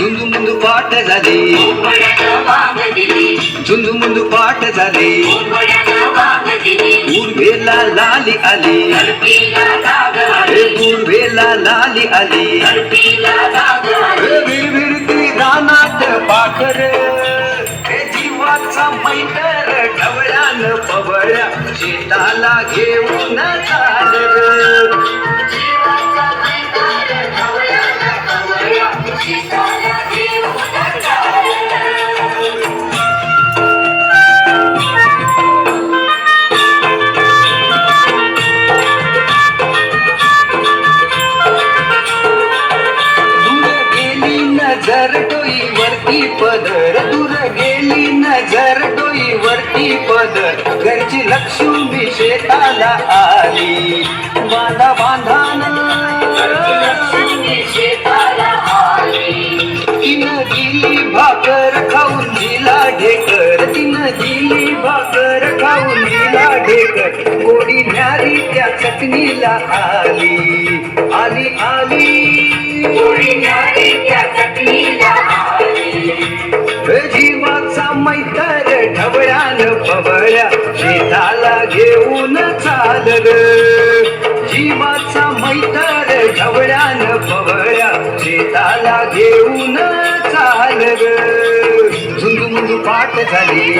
पाठ झाली. झुंजू मुंजू पाठ झाली. उर्वेला लाली आली. हे उर्वेला लाली आली. विरविरती रानात पाखर. हे जीवाचा मैतर ढवळ्यान पवळ्या. शेताला घेऊन डोईवरती पदर दूर गेली नजर डोईवरती पदर घरची लक्ष्मी शेताला आली. बांधा बांधान. तिनं दिली भाकर खाऊन दिला ढेकर. तिनं दिली भाकर खाऊन दिला ढेकर. गोडी न्यारी त्या चटणीला आली. आली आली. जीवाचा ढवळ्यान पवळ्या शेताला घेऊन चाल जीवाचा मैतर ढवळ्यान पवळ्या शेताला घेऊन चालल. ग झुंजू मुंजू पाठ झाली.